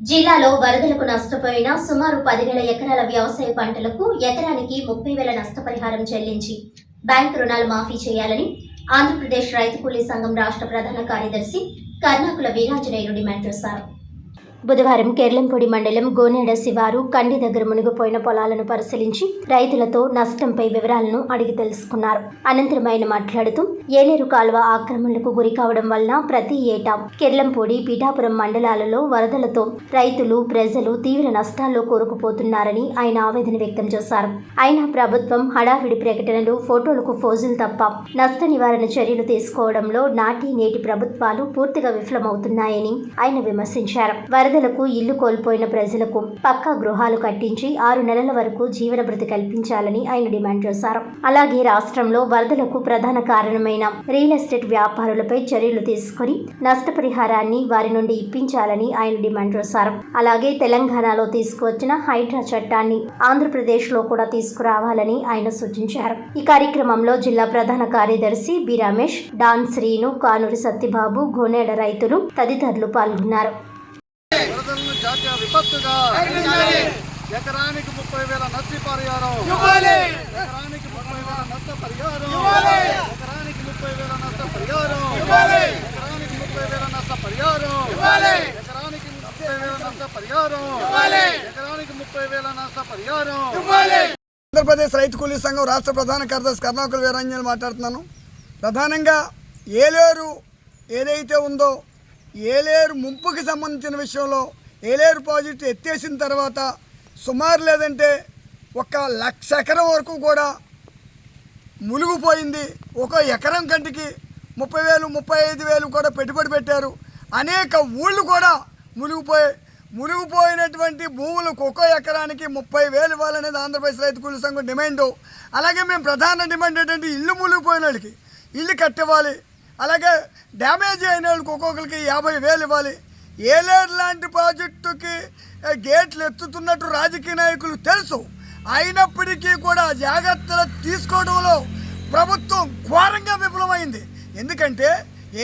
జిల్లాలో వరదలకు నష్టపోయిన సుమారు పదివేల ఎకరాల వ్యవసాయ పంటలకు ఎకరానికి ముప్పై వేల నష్టపరిహారం చెల్లించి బ్యాంకు రుణాలు మాఫీ చేయాలని ఆంధ్రప్రదేశ్ రైతు కూలీ సంఘం రాష్ట్ర ప్రధాన కార్యదర్శి కర్ణాకుల వీరాంజనేయులు డిమాండ్ చేశారు. బుధవారం కెర్లంపొడి మండలం గోనేడ శివారు కండి దగ్గర మునిగిపోయిన పొలాలను పరిశీలించి రైతులతో నష్టంపై వివరాలను అడిగి తెలుసుకున్నారు. అనంతరం ఆయన మాట్లాడుతూ ఏలేరు కాలువ ఆక్రమణలకు గురి కావడం వలన ప్రతి ఏటా కెర్లంపొడి పీఠాపురం మండలాలలో వరదలతో రైతులు ప్రజలు తీవ్ర నష్టాల్లో కోరుకుపోతున్నారని ఆయన ఆవేదన వ్యక్తం చేశారు. అయినా ప్రభుత్వం హడావిడి ప్రకటనలు ఫోటోలకు ఫోజులు తప్ప నష్ట నివారణ చర్యలు తీసుకోవడంలో నాటి నేటి ప్రభుత్వాలు పూర్తిగా విఫలమవుతున్నాయని ఆయన విమర్శించారు. వరదలకు ఇల్లు కోల్పోయిన ప్రజలకు పక్కా గృహాలు కట్టించి ఆరు నెలల వరకు జీవన భృతి కల్పించాలని ఆయన డిమాండ్ చేశారు. అలాగే రాష్ట్రంలో వరదలకు ప్రధాన కారణమైన రియల్ ఎస్టేట్ వ్యాపారులపై చర్యలు తీసుకుని నష్టపరిహారాన్ని వారి నుండి ఇప్పించాలని ఆయన డిమాండ్ చేశారు. అలాగే తెలంగాణలో తీసుకువచ్చిన హైడ్రా చట్టాన్ని ఆంధ్రప్రదేశ్లో కూడా తీసుకురావాలని ఆయన సూచించారు. ఈ కార్యక్రమంలో జిల్లా ప్రధాన కార్యదర్శి బి రమేష్ డాన్ శ్రీను కానూరి సత్యబాబు గోనేడ రైతులు తదితరులు పాల్గొన్నారు. విపత్తుగా ఎకరానికి ముప్పై వేల నష్ట పరిహారం. ఎకరానికి ముప్పై వేల నష్ట పరిహారం. ఎకరానికి ముప్పై వేల నష్ట పరిహారం. ఎకరానికి ముప్పై వేల నష్ట పరిహారం. ఎకరానికి ముప్పై వేల నష్ట పరిహారం. ఎకరానికి ముప్పై వేల నష్ట పరిహారం. ఆంధ్రప్రదేశ్ రైతు కూలీ సంఘం రాష్ట్ర ప్రధాన కార్యదర్శి కర్ణాకుల వీరంజన్ మాట్లాడుతున్నాను. ప్రధానంగా ఏలేరు ఏదైతే ఉందో ఏలేరు ముంపుకి సంబంధించిన విషయంలో ఏలేరు ప్రాజెక్టు ఎత్తేసిన తర్వాత సుమారు లేదంటే ఒక లక్ష ఎకరం వరకు కూడా మునిగిపోయింది. ఒక ఎకరం కంటికి ముప్పై వేలు ముప్పై ఐదు వేలు కూడా పెట్టుబడి పెట్టారు. అనేక ఊళ్ళు కూడా మునిగిపోయి మునిగిపోయినటువంటి భూములకు ఒక్కో ఎకరానికి ముప్పై వేలు ఇవ్వాలనేది ఆంధ్రప్రదేశ్ రైతు కూలీ సంఘం డిమాండ్. అలాగే మేము ప్రధాన డిమాండ్ ఏంటంటే ఇల్లు మునిగిపోయిన వాళ్ళకి ఇల్లు కట్టివ్వాలి అలాగే డ్యామేజ్ అయిన వాళ్ళకి ఒక్కొక్కరికి యాభై వేలు ఇవ్వాలి. ఏలేరు లాంటి ప్రాజెక్టుకి గేట్లు ఎత్తుతున్నట్టు రాజకీయ నాయకులు తెలుసు. అయినప్పటికీ కూడా జాగ్రత్తలు తీసుకోవడంలో ప్రభుత్వం ఘోరంగా విఫలమైంది. ఎందుకంటే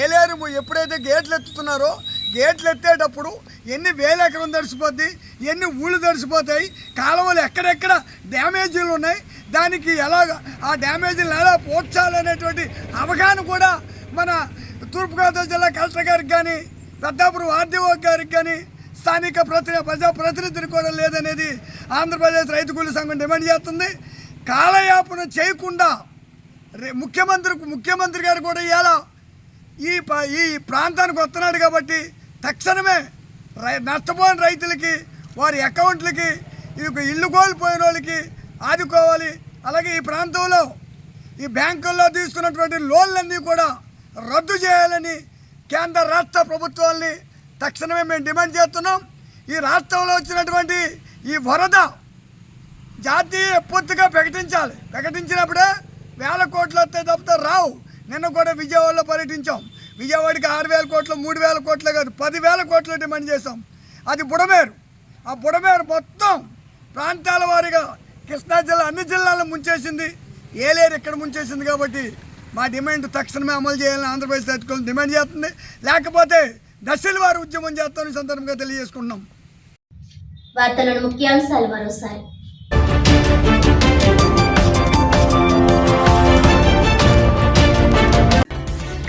ఏలేరు ఎప్పుడైతే గేట్లు ఎత్తుతున్నారో గేట్లు ఎత్తేటప్పుడు ఎన్ని వేల ఎకరం తడిసిపోద్ది ఎన్ని ఊళ్ళు తడిసిపోతాయి కాలువలు ఎక్కడెక్కడ డ్యామేజీలు ఉన్నాయి దానికి ఎలాగ ఆ డ్యామేజీలు ఎలా పోడ్చాలనేటువంటి అవగాహన కూడా మన తూర్పుగోదావరి జిల్లా కలెక్టర్ గారికి కానీ పెద్దాపురం ఆర్డీఓ గారికి కానీ స్థానిక ప్రతి ప్రజాప్రతినిధులు కూడా లేదనేది ఆంధ్రప్రదేశ్ రైతు కూలీ సంఘం డిమాండ్ చేస్తుంది. కాలయాపన చేయకుండా ముఖ్యమంత్రి ముఖ్యమంత్రి గారు కూడా ఇవాళ ఈ ప- ఈ ప్రాంతానికి వస్తున్నాడు కాబట్టి తక్షణమే రై నష్టపోయిన రైతులకి వారి అకౌంట్లకి ఈ యొక్క ఇల్లు కోల్పోయిన వాళ్ళకి ఆదుకోవాలి. అలాగే ఈ ప్రాంతంలో ఈ బ్యాంకుల్లో తీసుకున్నటువంటి లోన్లన్నీ కూడా రద్దు చేయాలని కేంద్ర రాష్ట్ర ప్రభుత్వాల్ని తక్షణమే మేము డిమాండ్ చేస్తున్నాం. ఈ రాష్ట్రంలో వచ్చినటువంటి ఈ వరద జాతీయ పూర్తిగా ప్రకటించాలి. ప్రకటించినప్పుడే వేల కోట్లు వస్తే తప్పితే రావు. నిన్న కూడా విజయవాడలో పర్యటించాం. విజయవాడకి ఆరు వేల కోట్లు మూడు వేల కోట్లు కాదు పదివేల కోట్లు డిమాండ్ చేసాం అది బుడమేరు. ఆ బుడమేరు మొత్తం ప్రాంతాల వారీగా కృష్ణా జిల్లా అన్ని జిల్లాలను ముంచేసింది. ఏలేరు ఇక్కడ ముంచేసింది కాబట్టి మా డిమాండ్ తక్షణమే అమలు చేయాలని ఆంధ్రప్రదేశ్ రైతులను డిమాండ్ చేస్తుంది. లేకపోతే దశల వారు ఉద్యమం చేస్తామని సందర్భంగా తెలియజేసుకుంటున్నాం. వార్తలను ముఖ్యాంశాలు మరోసారి.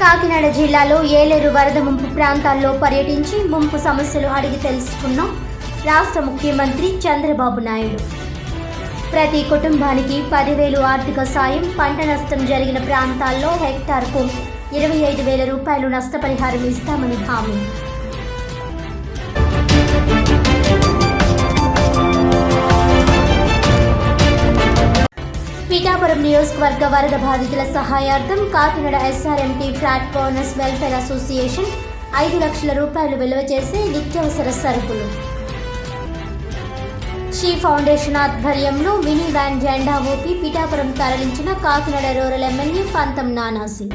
కాకినాడ జిల్లాలో ఏలేరు వరద ముంపు ప్రాంతాల్లో పర్యటించి ముంపు సమస్యలు అడిగి తెలుసుకున్నాం. రాష్ట్ర ముఖ్యమంత్రి చంద్రబాబు నాయుడు. ప్రతి కుటుంబానికి పదివేలు ఆర్థిక సాయం పంట నష్టం జరిగిన ప్రాంతాల్లో హెక్టార్కు ఇరవై ఐదు వేల రూపాయలు నష్టపరిహారం ఇస్తామని హామీ. పీఠాపురం నియోజకవర్గ వరద బాధితుల సహాయార్థం Kakinada SRMT flat bonus welfare association ఐదు లక్షల రూపాయలు విలువ చేసే నిత్యావసర సరుకులు. శ్రీ ఫౌండేషన్ ఆధ్వర్యంలో మినీ వ్యాన్ జెండా ఊపి పిఠాపురం తరలించిన కాకినాడ రూరల్ ఎమ్మెల్యే పంతం నానాసి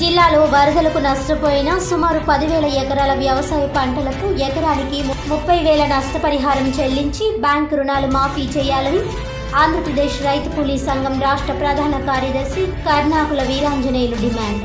జిల్లాలో వరదలకు నష్టపోయిన సుమారు పదివేల ఎకరాల వ్యవసాయ పంటలకు ఎకరానికి ముప్పై వేల నష్టపరిహారం చెల్లించి బ్యాంకు రుణాలు మాఫీ చేయాలని ఆంధ్రప్రదేశ్ రైతు కూలీ సంఘం రాష్ట్ర ప్రధాన కార్యదర్శి కర్ణాకుల వీరాంజనేయులు డిమాండ్.